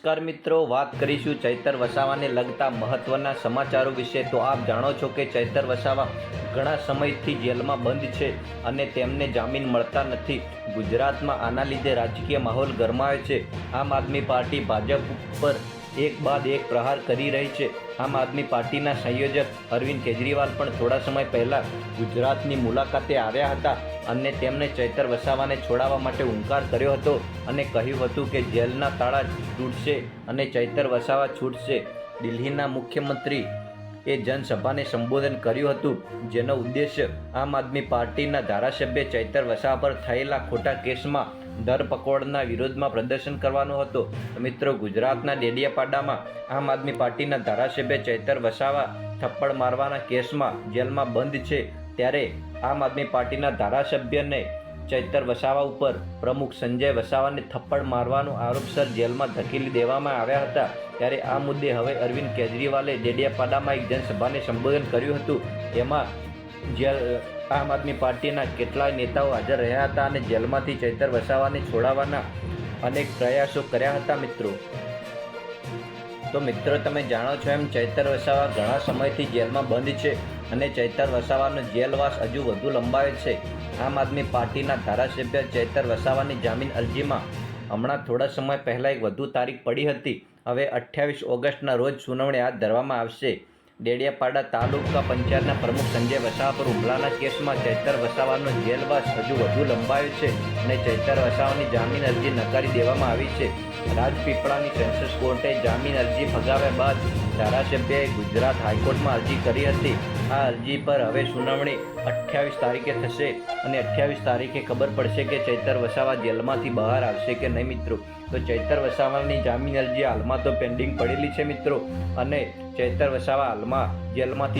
નમસ્કાર મિત્રો, વાત કરીશું ચૈતર વસાવાને લગતા મહત્વના સમાચારો વિશે. તો આપ જાણો છો કે ચૈતર વસાવા ઘણા સમયથી જેલમાં બંધ છે અને તેમને જામીન મળતા નથી. ગુજરાતમાં આના લીધે રાજકીય માહોલ ગરમાયો છે. આમ આદમી પાર્ટી ભાજપ ઉપર એક બાદ એક પ્રહાર કરી રહી છે. આમ આદમી પાર્ટીના સંયોજક અરવિંદ કેજરીવાલ પણ થોડા સમય પહેલા ગુજરાતની મુલાકાતે આવ્યા હતા અને તેમણે ચૈતર વસાવાને છોડાવવા માટે હુંકાર કર્યો હતો અને કહ્યું હતું કે જેલના તાળા તૂટશે અને ચૈતર વસાવા છૂટશે. દિલ્હીના મુખ્યમંત્રી એ જનસભાને સંબોધન કર્યું હતું, જેનો ઉદ્દેશ્ય આમ આદમી પાર્ટીના ધારાસભ્ય ચૈતર વસાવા પર થયેલા ખોટા કેસમાં ધરપકડના વિરોધમાં પ્રદર્શન કરવાનો હતો. મિત્રો, ગુજરાતના ડેડિયાપાડામાં આમ આદમી પાર્ટીના ધારાસભ્ય ચૈતર વસાવા થપ્પડ મારવાના કેસમાં જેલમાં બંધ છે, ત્યારે આમ આદમી પાર્ટીના ધારાસભ્યને ચૈતર વસાવા ઉપર પ્રમુખ સંજય વસાવાને થપ્પડ મારવાનો આરોપસર જેલમાં ધકેલી દેવામાં આવ્યા હતા. ત્યારે આ મુદ્દે હવે અરવિંદ કેજરીવાલે ડેડિયાપાડામાં એક જનસભાને સંબોધન કર્યું હતું. એમાં જેલ આમ આદમી પાર્ટીના કેટલાય નેતાઓ હાજર રહ્યા હતા અને જેલમાંથી ચૈતર વસાવાને છોડાવવાના અનેક પ્રયાસો કર્યા હતા, મિત્રો. તો મિત્રો, તમે જાણો છો એમ ચૈતર વસાવા ઘણા સમયથી જેલમાં બંધ છે અને ચૈતર વસાવાનો જેલવાસ હજુ વધુ લંબાયો છે. આમ આદમી પાર્ટીના ધારાસભ્ય ચૈતર વસાવાની જામીન અરજીમાં હમણાં થોડા સમય પહેલાં એક વધુ તારીખ પડી હતી. હવે અઠ્યાવીસ ઓગસ્ટના રોજ સુનાવણી હાથ ધરવામાં આવશે. ડેડિયાપાડા તાલુકા પંચાયતના પ્રમુખ સંજય વસાવા પર હુમલાના કેસમાં ચૈતર વસાવાનો જેલવાસ હજુ વધુ લંબાયો છે અને ચૈતર વસાવાની જામીન અરજી નકારી દેવામાં આવી છે. રાજપીપળાની સેન્સસ કોર્ટે જામીન અરજી ફગાવ્યા બાદ ધારાસભ્યએ ગુજરાત હાઈકોર્ટમાં અરજી કરી હતી. આ અરજી પર હવે સુનાવણી અઠ્યાવીસ તારીખે થશે અને અઠ્યાવીસ તારીખે ખબર પડશે કે ચૈતર વસાવા જેલમાંથી બહાર આવશે કે નહીં મિત્રો. તો ચૈતર વસાવાની જામીન અરજી હાલમાં તો પેન્ડિંગ પડેલી છે મિત્રો. અને ચૈતર વસાવા હાલમાં જેલમાંથી